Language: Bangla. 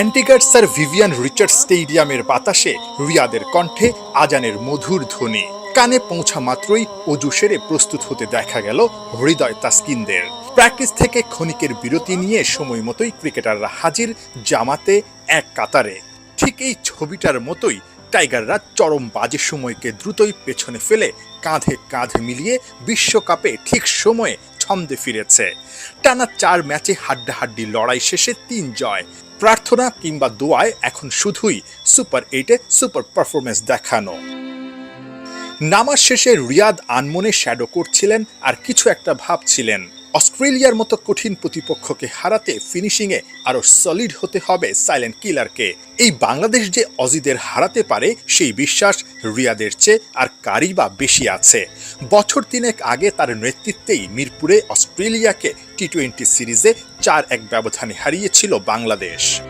অ্যান্টিগার স্যার ভিভিয়ান রিচার্ড স্টেডিয়ামের বাতাসে রিয়াদের কণ্ঠে আজানের মধুর ধ্বনি। কানে পৌঁছা মাত্রই অজু সেরে প্রস্তুত হতে দেখা গেল হৃদয় তাসকিনদের। প্র্যাকটিস থেকে ক্ষণিকের বিরতি নিয়ে সময় মতোই ক্রিকেটাররা হাজির জামাতে এক কাতারে। ঠিক এই ছবিটার মতোই টাইগাররা চরম বাজে সময়কে দ্রুতই পেছনে ফেলে কাঁধে কাঁধ মিলিয়ে বিশ্বকাপে ঠিক সময়ে ছন্দে ফিরেছে। টানা চার ম্যাচে হাড্ডাহাড্ডি লড়াই শেষে তিন জয়। প্রার্থনা কিংবা দোয়ায় এখন শুধুই সুপার এইটে সুপার পারফরমেন্স দেখানো। নামাজ শেষে রিয়াদ আনমনে শ্যাডো করছিলেন আর কিছু একটা ভাবছিলেন। অস্ট্রেলিয়ার মতো কঠিন প্রতিপক্ষকে হারাতে ফিনিশিংয়ে আরও সলিড হতে হবে সাইলেন্ট কিলারকে এই বাংলাদেশ যে অজিদের হারাতে পারে, সেই বিশ্বাস রিয়াদের চেয়ে আর কারি বা বেশি আছে। বছর তিনেক আগে তার নেতৃত্বেই মিরপুরে অস্ট্রেলিয়াকে টি টোয়েন্টি সিরিজে চার এক ব্যবধানে হারিয়েছিল বাংলাদেশ।